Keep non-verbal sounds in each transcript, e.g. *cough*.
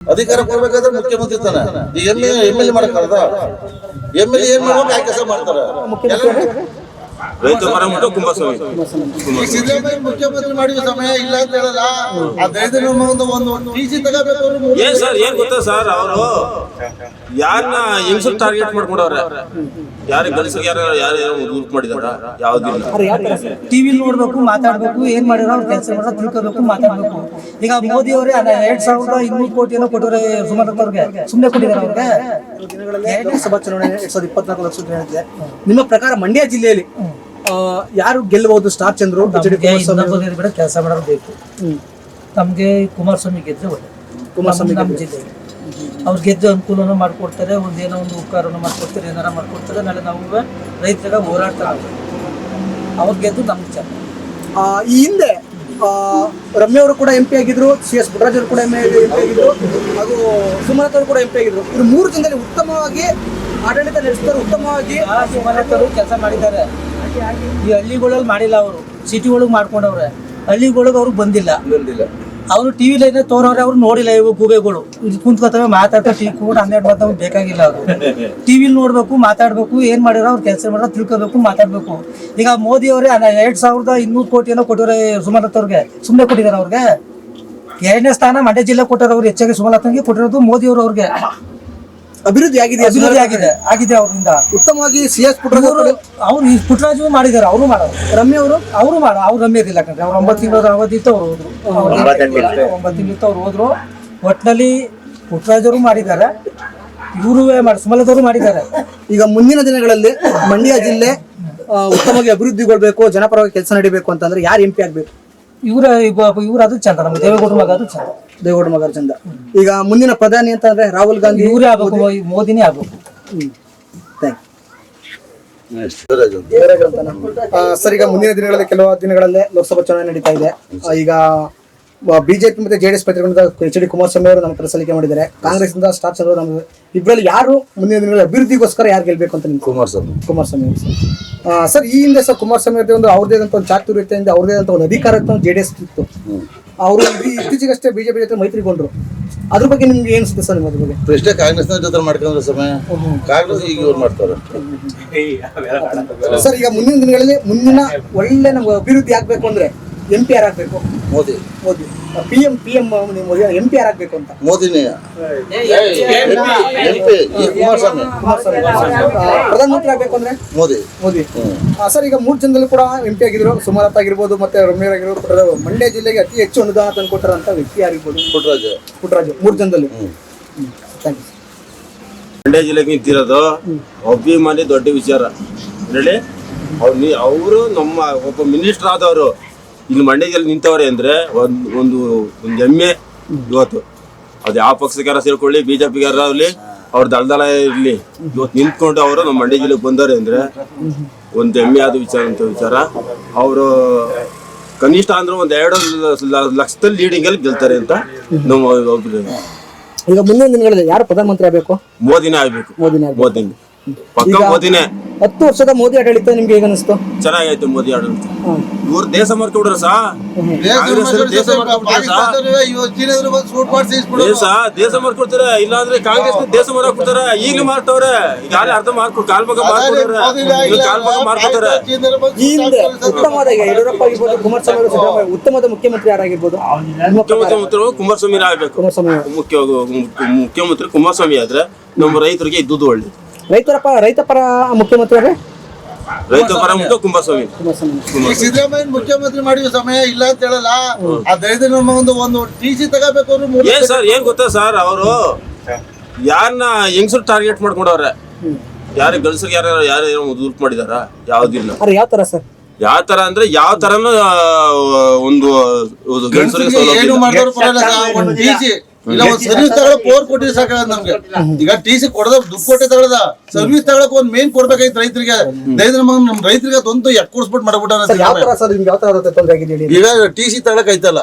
ಅಧಿಕಾರ ಕೊಡ್ಬೇಕಾದ್ರೆ ಮುಖ್ಯಮಂತ್ರಿ ತಾನೆ. ಎಂ ಎಲ್ ಎಲ್ ಮಾಡಕ್ಕಾಗದ ಎಂ ಎಲ್ ಏನ್ ಮಾಡ್ಬೇಕು? ಆ ಕೆಲಸ ಮಾಡ್ತಾರೆ? ರೈತ ಮರ ಮುಟ್ಟ ಕುಂಭಸ್ವಾಮಿ. ಸಿದ್ದರಾಮಯ್ಯ ಮುಖ್ಯಮಂತ್ರಿ ಮಾಡಿದ ಸಮಯ ಇಲ್ಲ ಅಂತ ಹೇಳಲ್ಲ. ಆ ದೈದ ಒಂದು ಒಂದು ಟಿ ಸಿ ತಗೋಬೇಕು ಏನ್ ಸರ್ ಏನ್ ಗೊತ್ತಾ ಸರ್ ಅವರು? ಯಾರನ್ನ ಹೆಂಗ್ಸರ್ ಟಾರ್ಗೆಟ್ ಮಾಡ್ಕೊಂಡವ್ರೆ? ಯಾರಿಗೆ ಗಲ್ಸ್ ಯಾರು ಯಾರು ಗ್ರೂಪ್ ಮಾಡಿದಾರ? ಯಾವ್ದಿಲ್ಲ ಟಿವಿ ನೋಡ್ಬೇಕು ಮಾತಾಡ್ಬೇಕು ಏನ್ ಮಾಡಿರೋ ಅವ್ರ ಕೆಲಸ ಮಾಡೋ ತಿಳ್ಕೋಬೇಕು ಮಾತಾಡ್ಬೇಕು. ಈಗ ಮೋದಿ ಅವರೇ ಎರಡ್ ಸಾವಿರದ ಇನ್ನೂರು ಕೋಟಿ ಏನೋ ಕೊಟ್ಟವ್ರೆ ಸುಮಾರು ಅವ್ರಿಗೆ. ಸುಮ್ಮನೆ ಕೊಟ್ಟಿದ್ದಾರೆ ಅವ್ರಿಗೆ. ಎರಡನೇ ಸಭಾ ಚುನಾವಣೆ ಎರಡ್ ಸಾವಿರದ ಇಪ್ಪತ್ನಾಲ್ಕು ಲಕ್ಷ ಚುನಾವಣೆ ನಿಮ್ಮ ಪ್ರಕಾರ ಮಂಡ್ಯ ಜಿಲ್ಲೆಯಲ್ಲಿ ಯಾರು ಗೆಲ್ಲಬಹುದು? ಸ್ಟಾರ್ ಚಂದ್ರು ಕೆಲಸ ಮಾಡೋರು ಬೇಕು. ನಮ್ಗೆ ಕುಮಾರಸ್ವಾಮಿ ಗೆದ್ರೆ ಒಳ್ಳೆ ಕುಮಾರಸ್ವಾಮಿ ನಮ್ಮ ಜಿಲ್ಲೆಗೆ. ಅವ್ರು ಗೆದ್ದು ಅನುಕೂಲನೂ ಮಾಡ್ಕೊಡ್ತಾರೆ ಒಂದೇನೋ ಏನೋ ಒಂದು ಉಪಕಾರ ಮಾಡ್ಕೊಡ್ತಾರೆ ಏನಾರ ಮಾಡ್ಕೊಡ್ತಾರೆ ನಾಳೆ ನಾವು ರೈತರಾಗ ಹೋರಾಡ್ತಾರೆ ಅವ್ರು ಗೆದ್ದು ನಮ್ಗೆ ಚೆನ್ನಾಗಿ ಆ, ಈ ಹಿಂದೆ ರಮ್ಯ ಅವರು ಕೂಡ ಎಂ ಪಿ ಆಗಿದ್ರು ಸಿ ಎಸ್ ಪುಟ್ಟರಾಜ್ ಅವರು ಕೂಡ ಎಂ ಪಿ ಆಗಿದ್ರು ಹಾಗೂ ಸುಮಲತಾ ಅವರು ಕೂಡ ಎಂ ಪಿ ಆಗಿದ್ರು. ಇವರು ಮೂರು ಜನದಲ್ಲಿ ಉತ್ತಮವಾಗಿ ಆಡಳಿತ ನಡೆಸ್ತಾರೆ ಉತ್ತಮವಾಗಿ ಸುಮಲತರು ಕೆಲಸ ಮಾಡಿದ್ದಾರೆ. ಈ ಹಳ್ಳಿಗಳಲ್ಲಿ ಮಾಡಿಲ್ಲ ಅವರು. ಸಿಟಿ ಒಳಗೆ ಮಾಡ್ಕೊಂಡವ್ರೆ. ಹಳ್ಳಿಗಳಿಗೆ ಅವ್ರಿಗೆ ಬಂದಿಲ್ಲ. ಅವರು ಟಿವಿ ಲೈನ್ ತೋರವ್ರೆ ಅವ್ರು ನೋಡಿಲ್ಲ ಇವು ಗೂಬೆಗಳು. ಇಲ್ಲಿ ಕುಂತ್ಕೊತವೆ ಮಾತಾಡ್ತಾ ಟಿವಿ ಕೂಡ ಹನ್ನೆರಡು ಮಾತಾಡ್ ಬೇಕಾಗಿಲ್ಲ ಅದು ಟಿವಿಲಿ *laughs* ನೋಡ್ಬೇಕು ಮಾತಾಡ್ಬೇಕು ಏನ್ ಮಾಡಿರೋ ಅವ್ರು ಕೆಲಸ ಮಾಡೋ ತಿಳ್ಕೋಬೇಕು ಮಾತಾಡ್ಬೇಕು. ಈಗ ಮೋದಿ ಅವರೇ ಎರಡ್ ಸಾವಿರದ ಇನ್ನೂರು ಕೋಟಿ ಏನೋ ಕೊಟ್ಟವ್ರೆ ಸುಮಲತಾ ಅವ್ರಿಗೆ. ಸುಮ್ಮನೆ ಕೊಟ್ಟಿದ್ದಾರೆ ಅವ್ರಿಗೆ. ಎರಡನೇ ಸ್ಥಾನ ಮಂಡ್ಯ ಜಿಲ್ಲೆ ಕೊಟ್ಟರು ಅವ್ರು ಹೆಚ್ಚಾಗಿ ಸುಮಲತಂಗೆ ಕೊಟ್ಟಿರೋದು ಮೋದಿ ಅವರು ಅವ್ರಿಗೆ. ಅಭಿವೃದ್ಧಿ ಆಗಿದೆ ಅಭಿವೃದ್ಧಿ ಆಗಿದೆ ಆಗಿದೆ ಅವರಿಂದ. ಉತ್ತಮವಾಗಿ ಸಿ ಎಸ್ ಪುಟ್ಟರಾಜ್ ಅವರು ಅವರು ಅವ್ರು ಈ ಪುಟ್ಟರಾಜು ಮಾಡಿದ್ದಾರೆ ಅವರು ಮಾಡೋರು. ರಮ್ಯ ಅವರು? ಅವರು ಮಾಡೋ ಅವ್ರು ರಮ್ಯ ಇರಲಿಲ್ಲ ಯಾಕಂದ್ರೆ ಅವ್ರು ಒಂಬತ್ತು ತಿಂಗಳ ಅವಧಿ ಇತ್ತು ಅವ್ರು ಹೋದ್ರು. ಒಂಬತ್ತು ತಿಂಗಳು ಇತ್ತು ಅವ್ರು ಹೋದ್ರು. ಒಟ್ಟಿನಲ್ಲಿ ಪುಟ್ಟರಾಜರು ಮಾಡಿದ್ದಾರೆ ಇವರು ಮಾಡಿ ಸುಮಲತವರು ಮಾಡಿದ್ದಾರೆ ಈಗ ಮುಂದಿನ ದಿನಗಳಲ್ಲಿ ಮಂಡ್ಯ ಜಿಲ್ಲೆ ಉತ್ತಮವಾಗಿ ಅಭಿವೃದ್ಧಿಗೊಳ್ಬೇಕು ಜನಪರವಾಗಿ ಕೆಲಸ ನಡಿಬೇಕು ಅಂತಂದ್ರೆ ಯಾರು ಎಂ ಪಿ ಆಗ್ಬೇಕು? ಇವ್ರ ಇವ್ರು ಅದು ಚಂದ ನಮ್ಮ ದೇವೇಗೌಡರ ಮಗ ಅದು ಚಂದ. ದೇವೇಗೌಡ ಮಗರ ಚಂದ. ಈಗ ಮುಂದಿನ ಪ್ರಧಾನಿ ಅಂತ ಅಂದ್ರೆ ರಾಹುಲ್ ಗಾಂಧಿ ಇವರೇ ಆಗಬಹುದು ಮೋದಿನೇ ಆಗ್ಬೇಕು. ಥ್ಯಾಂಕ್ ಶಿವರಾಜ್ ಅಂತ. ಸರ್ ಈಗ ಮುಂದಿನ ದಿನಗಳಲ್ಲಿ ಕೆಲವು ದಿನಗಳಲ್ಲೇ ಲೋಕಸಭಾ ಚುನಾವಣೆ ನಡೀತಾ ಇದೆ. ಈಗ ಬಿಜೆಪಿ ಮತ್ತೆ ಜೆಡಿಎಸ್ ಪತ್ರಿಕೆಯಿಂದ ಎಚ್ ಡಿ ಕುಮಾರಸ್ವಾಮಿ ಅವರು ನಮ್ಮ ಸಲಿಕೆ ಮಾಡಿದ್ದಾರೆ. ಕಾಂಗ್ರೆಸ್ ಇಂದ ಸ್ಟಾರ್ ಚಂದ್ರ ನಮ್ಮ ಇಬ್ಬರಲ್ಲಿ ಯಾರು ಮುಂದಿನ ದಿನಗಳಲ್ಲಿ ಅಭಿವೃದ್ಧಿಗೋಸ್ಕರ ಯಾರು ಗೆಲ್ಬೇಕು ಅಂತ ನಿಮ್ಗೆ? ಕುಮಾರಸ್ವಾಮಿ. ಕುಮಾರಸ್ವಾಮಿ ಅವರು. ಸರ್. ಸರ್ ಈ ಹಿಂದೆ ಸರ್ ಕುಮಾರಸ್ವಾಮಿ ಅವ್ರದ್ದು ಒಂದು ಅವ್ರದೇ ಆದಂತ ಒಂದು ಚಾತುರ್ಯತೆಯಿಂದ ಅವ್ರದೇ ಅಂತ ಒಂದು ಅಧಿಕಾರ ಜೆ ಡಿ ಎಸ್ ಇತ್ತು ಅವರು ಇತ್ತೀಚೆಗಷ್ಟೇ ಬಿಜೆಪಿ ಜೊತೆ ಮೈತ್ರಿಗೊಂಡ್ರು. ಅದ್ರ ಬಗ್ಗೆ ನಿಮ್ಗೆ ಏನು ಸರ್ ನಿಮ್ಮ ಬಗ್ಗೆ? ಎಷ್ಟೇ ಕಾಂಗ್ರೆಸ್ನ ಜೊತೆ ಮಾಡ್ಕೊಂಡ್ರೆ ಸಮಯ ಕಾಂಗ್ರೆಸ್ ಈಗ ಇವ್ರು ಮಾಡ್ತಾರೆ. ಸರ್ ಈಗ ಮುಂದಿನ ದಿನಗಳಲ್ಲಿ ಮುಂದಿನ ಒಳ್ಳೆ ನಮ್ಗೆ ಅಭಿವೃದ್ಧಿ ಆಗ್ಬೇಕು ಅಂದ್ರೆ ಎಂ ಪಿ ಆರ್ ಆಗ್ಬೇಕು. Modi. Modi. P M P M M P R ಆಗ್ಬೇಕು ಅಂತ. ಮೋದಿನೇ. ಕುಮಾರಸ್ವಾಮಿ. ಪ್ರಧಾನಮಂತ್ರಿ ಆಗ್ಬೇಕು ಅಂದ್ರೆ? ಮೋದಿ. ಮೋದಿ. ಆ, ಸರ್ ಈಗ ಮೂರು ಜನದಲ್ಲಿ ಕೂಡ ಎಂ ಪಿ ಆಗಿದ್ರು ಸುಮಾರತ್ ಆಗಿರ್ಬೋದು ಮತ್ತೆ ರಮ್ಯರ್ ಆಗಿರ್ಬೋದು ಪುಟ್ಟರಾಜು. ಮಂಡ್ಯ ಜಿಲ್ಲೆಗೆ ಅತಿ ಹೆಚ್ಚು ಅನುದಾನ ತಂದು ಕೊಟ್ಟರಂತ ವ್ಯಕ್ತಿ ಆಗಿರ್ಬೋದು ಪುಟ್ರಾಜ್ ಪುಟ್ಟರಾಜು. ಮೂರು ಜನದಲ್ಲಿ. ಥ್ಯಾಂಕ್ ಯು ಮಂಡ್ಯ ಜಿಲ್ಲೆಗೆ ನಿಂತಿರೋದು ಅಭಿಮಾನಿ ದೊಡ್ಡ ವಿಚಾರ. ಹೇಳಿ? ಅವ್ರು ಅವರು ನಮ್ಮ ಒಬ್ಬ ಮಿನಿಸ್ಟರ್ ಆದವರು ಇಲ್ಲಿ ಮಂಡ್ಯದಲ್ಲಿ ನಿಂತವ್ರೆ ಅಂದ್ರೆ ಒಂದು ಒಂದು ಒಂದು ಹೆಮ್ಮೆ ಇವತ್ತು. ಅದು ಯಾವ ಪಕ್ಷಕ್ಕಾರ ಸೇರ್ಕೊಳ್ಳಿ ಬಿ ಜೆ ಪಿಗಾರ ಆಗಲಿ ಅವ್ರ ದಳದಳ ಇರಲಿ. ಇವತ್ತು ನಿಂತ್ಕೊಂಡು ಅವರು ನಮ್ಮ ಮಂಡ್ಯ ಜಿಲ್ಲೆಗೆ ಬಂದವ್ರೆ ಅಂದ್ರೆ ಒಂದು ಹೆಮ್ಮೆ ಆದ ವಿಚಾರ ಅಂತ ವಿಚಾರ. ಅವರು ಕನಿಷ್ಠ ಅಂದ್ರೆ ಒಂದು ಎರಡು ಲಕ್ಷದಲ್ಲಿ ಲೀಡಿಂಗ್ ಅಲ್ಲಿ ಗೆಲ್ತಾರೆ ಅಂತ ನಮ್ಮ ಈಗ ಮುಂದಿನ ದಿನಗಳಲ್ಲಿ ಯಾರು ಪ್ರಧಾನಮಂತ್ರಿ ಆಗಬೇಕು? ಮೋದಿನೇ ಆಗ್ಬೇಕು. ಮೋದಿನೇ ಆಗ್ಬೇಕು. ಪಕ್ಕ ಮೋದಿನೇ. ಹತ್ತು ವರ್ಷದ ಮೋದಿ ಆಡಳಿತ ನಿಮ್ಗೆ ಹೇಗೆ ಅನಿಸ್ತು? ಚೆನ್ನಾಗೈತೆ ಮೋದಿ ಆಡಳಿತ. ಇವ್ರು ದೇಶ ಮಾರ್ಕೊಬಿಡ್ರ ಸಾ? ದೇಶ ದೇಶ ದೇಶ ಮಾರ್ಕೊಡ್ತಾರೆ? ಇಲ್ಲಾಂದ್ರೆ ಕಾಂಗ್ರೆಸ್ ದೇಶ ಮಾರಾಕ್ಬಿಡ್ತಾರೆ ಈಗಲೂ ಮಾರ್ತಾವ್ರೆ ಈಗ ಯಾರೇ ಅರ್ಧ ಮಾರ್ಕೊ ಕಾಲ್ ಭಾಗ ಮಾರ್ಕೊಡ್ತಾರೆ ಮಾರ್ಕೊತಾರ ಕಾಲ್ ಭಾಗ ಮಾರ್ಕೊತಾರೆ ಈ ಹಿಂದೆ ಉತ್ತಮವಾದ ಈಗ ಯಡಿಯೂರಪ್ಪ ಆಗಿರ್ಬೋದು ಕುಮಾರಸ್ವಾಮಿ ಸಿದ್ದರಾಮಯ್ಯ ಉತ್ತಮದ ಮುಖ್ಯಮಂತ್ರಿ ಯಾರಾಗಿರ್ಬೋದು? ಮುಖ್ಯಮಂತ್ರಿ ಕುಮಾರಸ್ವಾಮಿ ಆಗ್ಬೇಕು. ಮುಖ್ಯ ಮುಖ್ಯಮಂತ್ರಿ ಕುಮಾರಸ್ವಾಮಿ ಆದ್ರೆ ನಮ್ಮ ರೈತರಿಗೆ ಇದ್ದುದು ಒಳ್ಳೆ ರೈತರ ಪರ ರೈತ ಪರ ಮುಖ್ಯಮಂತ್ರಿ ಅವರೇ? ರೈತ ಪರ ಮುಖ್ಯ ಕುಂಭಸ್ವಾಮಿ ಕುಮಾರಸ್ವಾಮಿ ಈ ಸಿದ್ದರಾಮಯ್ಯ ಮುಖ್ಯಮಂತ್ರಿ ಮಾಡಿದ ಸಮಯ ಇಲ್ಲ ಅಂತ ಹೇಳಲ್ಲ. ಆ ನಮ್ಮ ಒಂದು ಒಂದು ಟಿ ಸಿ ತಗೋಬೇಕು ಅಂದ್ರೆ ಮೂರು ಏನ್ ಸರ್ ಏನ್ ಗೊತ್ತಾ ಸರ್ ಅವರು? ಯಾರನ್ನ ಹೆಂಗಸರು ಟಾರ್ಗೆಟ್ ಮಾಡ್ಕೊಂಡವ್ರೆ? ಯಾರು ಗಂಡಸರಿಗೆ ಯಾರು ಯಾರು ದುರ್ಕ್ ಮಾಡಿದಾರ? ಯಾವ್ದಿಲ್ಲ. ಅರೆ ಯಾವ ತರ ಸರ್? ಯಾವ ತರ ಅಂದ್ರೆ ಯಾವ ತರನು ಒಂದು ಗಂಡಸರಿಗೆ ಸೌಲಭ್ಯ ಏನು ಇಲ್ಲ. ಮಾಡಿದ್ರು ಪರವಾಗಿಲ್ಲ. ಒಂದು ಟಿ ಸಿ. ಇಲ್ಲ ಒಂದ್ ಸರ್ವಿಸ್ ತಗೊಳಕ್ ಪೋರ್ ಕೊಟ್ಟಿದ್ರೆ ಸಾಕಾಗ ನಮ್ಗೆ. ಈಗ ಟಿ ಸಿ ಕೊಡದ ದುಡ್ಡು ಕೊಟ್ಟೆ ತಗೊಳದ. ಸರ್ವಿಸ್ ತಗೊಳಕ್ ಒಂದ್ ಮೇನ್ ಕೊಡ್ಬೇಕಾಯ್ತು ರೈತರಿಗೆ. ದೈದ್ರ ಮಗ ನಮ್ ರೈತರಿಗೆ ಅದೊಂದು ಎಕ್ ಕೊಡ್ಸ್ಬಿಟ್ಟು ಮಾಡ್ಬಿಟ್ಟಾನ ಸರ್ ಯಾವ ಸರ್ ನಿಮ್ಗೆ ಯಾವ ತರ ತೊಂದರೆ ಆಗಿದೆ ಈಗ ಟಿ ಸಿ ತಗೊಳಕ್ ಐತಲ್ಲ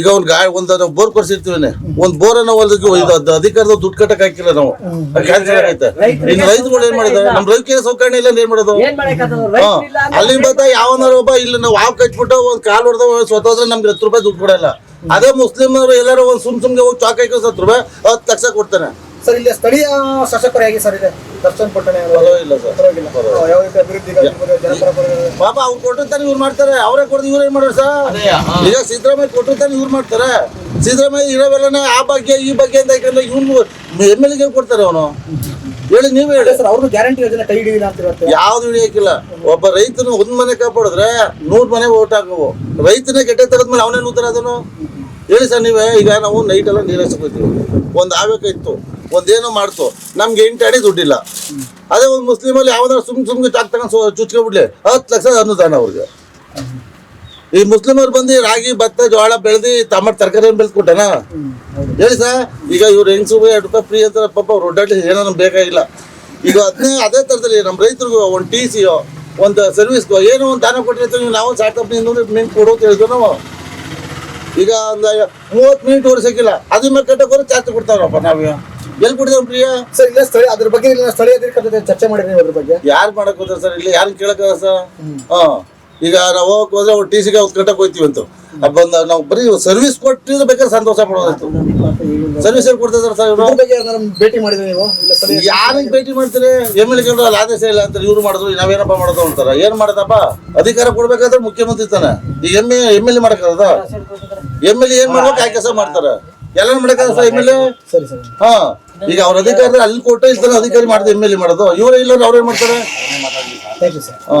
ಈಗ ಒಂದ್ ಗಾಡಿ ಒಂದ್ ಬೋರ್ ಕೊಡ್ಸಿರ್ತೀವಿ ಒಂದ್ ಬೋರ್ ಅನ್ನೋ ಒಂದಕ್ಕೆ ಅಧಿಕಾರದ ದುಡ್ಡು ಕಟ್ಟಕ್ ಹಾಕಿಲ್ಲ ನಾವು. ಕ್ಯಾನ್ಸಲ್ ಆಗೈತೆ ಇನ್ನು ರೈತರುಗಳು ಏನ್ ಮಾಡಿದಾರೆ? ನಮ್ ರೈತರಿಗೆ ಸೌಕರ್ಯ ಇಲ್ಲ ಏನ್ ಮಾಡೋದು? ಅಲ್ಲಿ ಬರ್ತಾ ಯಾವನಾರ ಒಬ್ಬ ಇಲ್ಲ ನಾವು ಹಾವು ಕಟ್ಬಿಟ್ಟು ಒಂದ್ ಕಾಲ್ ಹೊಡೆದ ಸ್ವತಂತ್ರ ನಮ್ಗೆ ಹತ್ತು ರೂಪಾಯಿ ದುಡ್ಡು ಕೊಡಲ್ಲ. ಅದೇ ಮುಸ್ಲಿಮರು ಎಲ್ಲರೂ ಒಂದು ಸುಮ್ ಸುಮ್ಗೆ ಹೋಗಿ ಚಾಕ್ ಹಾಕಿ ಸತ್ರು ಹತ್ತು ಲಕ್ಷ ಕೊಡ್ತಾನೆ ಸರ್ ಇಲ್ಲಿ ಸ್ಥಳೀಯ ಶಾಸಕರು ಹೇಗೆ ಸರ್ ಇದೆ ದರ್ಶನ್ ಪಟ್ಟಣೆ ಇಲ್ಲ ಸರ್ ಯಾವ ರೀತಿ ಅಭಿವೃದ್ಧಿಗಾಗಿರ್ಬೋದು ಪಾಪ ಅವ್ರು ಕೊಟ್ಟಿರ್ತಾನೆ ಇವ್ರು ಮಾಡ್ತಾರೆ ಅವರೇ ಕೊಡ್ದು ಇವ್ರು ಏನ್ ಮಾಡೋರು ಸರ್. ಈಗ ಸಿದ್ದರಾಮಯ್ಯ ಕೊಟ್ಟಿರ್ತಾನೆ ಇವ್ರು ಮಾಡ್ತಾರೆ. ಸಿದ್ದರಾಮಯ್ಯ ಇರೋವೆಲ್ಲನೇ ಆ ಬಗ್ಗೆ ಈ ಬಗ್ಗೆ ಅಂತ ಯಾಕಂದ್ರೆ ಇವ್ನು ಎಂ ಎಲ್ಗೆ ಕೊಡ್ತಾರೆ ಅವನು. ಹೇಳಿ ನೀವೇ ಹೇಳಿ. ಸರ್ ಅವ್ರದ್ದು ಗ್ಯಾರಂಟಿ ಯೋಜನೆ ಕೈ ಹಿಡಿಯಿಲ್ಲ ಅಂತ ಇರುತ್ತೆ ಯಾವ್ದು ಹಿಡಿಯಕ್ಕಿಲ್ಲ. ಒಬ್ಬ ರೈತನು ಒಂದ್ ಮನೆ ಕಾಪಾಡಿದ್ರೆ ನೂರ್ ಮನೆ ಓಟ್ ಹಾಕವು ರೈತನ ಗೆಡ್ಡೆ ತೆಗೆದ್ಮೇಲೆ ಅವನೇ ನೂತರ ಅದನ್ನು ಹೇಳಿ ಸರ್ ನೀವೇ ಈಗ ನಾವು ನೈಟ್ ಎಲ್ಲ ನೀರು ಹಚ್ಕೋತೀವಿ ಒಂದು ಇತ್ತು ಒಂದೇನೋ ಮಾಡ್ತು. ನಮ್ಗೆ ಎಂಟು ಅಡಿ ದುಡ್ಡಿಲ್ಲ. ಅದೇ ಒಂದು ಮುಸ್ಲಿಮಲ್ಲಿ ಯಾವ್ದಾರು ಸುಮ್ ಸುಮ್ಗೆ ಚಾಕ್ ತಗೊಂಡು ಚುಚ್ಕೊಬಿಡ್ಲಿ ಹತ್ತು ಲಕ್ಷ ಅನುದಾನ ಅವ್ರಿಗೆ. ಈ ಮುಸ್ಲಿಮರು ಬಂದು ರಾಗಿ ಭತ್ತ ಜೋಳ ಬೆಳೆದಿ ತಮ್ಮ ತರಕಾರಿ ಬೆಳೆದ್ಕೊಟ್ಟನ ಹೇಳಿ ಸರ್ ಈಗ ಇವ್ರು ಹೆಂಗ್ಸು ಎರಡು ರೂಪಾಯಿ ಫ್ರೀ ಅಂತ ಪಾಪ ಅವ್ರು ಒಡ್ಡಾಡಿ ಏನೋ ಬೇಕಾಗಿಲ್ಲ. ಈಗ ಅದನ್ನೇ ಅದೇ ಥರದಲ್ಲಿ ನಮ್ಮ ರೈತರಿಗೂ ಒಂದು ಟಿ ಸಿಯೋ ಒಂದು ಸರ್ವಿಸ್ಗೋ ಏನೋ ಒಂದು ದಾನ ಕೊಟ್ಟಿರ್ತೀವಿ ನಾವು ಸ್ಟಾರ್ಟಪ್ ಮೀನು ಕೊಡು ಅಂತ ಹೇಳಿದ್ವಿ ನಾವು. ಈಗ ಒಂದು ಮೂವತ್ತು ಮಿನಿಟ್ ಓಡಿಸಕ್ಕಿಲ್ಲ ಅದ್ರ ಮೇಲೆ ಕಟ್ಟಕ್ಕೆ ಚಾರ್ಜ್ ಕೊಡ್ತಾರಪ್ಪ ನಾವು ಎಲ್ಲಿ ಕೊಡ್ತೇವೆ ಪ್ರಿಯ? ಸರ್ ಇಲ್ಲ ಸ್ಥಳೀಯ ಅದ್ರ ಬಗ್ಗೆ ಇಲ್ಲ ಸ್ಥಳೀಯ ಚರ್ಚೆ ಮಾಡಿದ್ರಿ ಅದ್ರ ಬಗ್ಗೆ. ಯಾರು ಮಾಡಕ್ ಹೋದ್ರೆ ಸರ್ ಇಲ್ಲಿ? ಯಾರು ಕೇಳಕ್ ಸರ್? ಹಾ. ಈಗ ನಾವು ಹೋಗಕ್ ಹೋದ್ರೆ ಒಂದು ಟಿ ಸಿಗೆ ಒಂದು ಕಟ್ಟಕ್ ಹೋಗ್ತೀವಿ ಅಂತ. ಬಂದ ನಾವು ಬರೀ ಸರ್ವಿಸ್ ಕೊಟ್ಟಿದ್ರೆ ಬೇಕಾದ್ರೆ ಸಂತೋಷ ಪಡೋದಾಯ್ತು ಸರ್ವಿಸ್ ಕೊಡ್ತಾ ಕೊಡ್ತಿದಾರೆ ಸರ್ ಇವರು? ಭೇಟಿ ಮಾಡಿದ್ರೆ ನೀವು? ಯಾರಿಗೆ ಭೇಟಿ ಮಾಡ್ತಾರೆ? ಎಂ ಎಲ್ ಕೇಳಿದ್ರೆ ಅಲ್ಲಿ ಆದೇಶ ಇಲ್ಲ ಅಂತಾರೆ ಇವ್ರು ಮಾಡಿದ್ರು ನಾವೇನಪ್ಪ ಮಾಡೋದು ಅಂತಾರ. ಏನ್ ಮಾಡೋದಪ್ಪ? ಅಧಿಕಾರ ಕೊಡ್ಬೇಕಾದ್ರೆ ಮುಖ್ಯಮಂತ್ರಿ ತಾನೆ. ಈ M A M L A ಮಾಡಕ್ಕದ M L A ಏನ್ ಮಾಡ್ಬೇಕು? ಆ ಕೆಲಸ ಮಾಡ್ತಾರೆ? ಎಲ್ಲ ಮಾಡಕ್ಕಾಗ ಸರ್ ಎಂ ಎಲ್ ಎ ಹಾ. ಈಗ ಅವ್ರ ಅಧಿಕಾರ ಅಲ್ಲಿ ಕೊಟ್ಟು ಇಲ್ತಾನೆ ಅಧಿಕಾರಿ ಮಾಡಿದ್ರೆ ಎಂ ಎಲ್ ಎ ಮಾಡೋದು. ಇವರೇ ಇಲ್ಲ ಅವ್ರೇನ್ ಮಾಡ್ತಾರೆ? ಥ್ಯಾಂಕ್ ಯು ಸರ್ ಹಾ.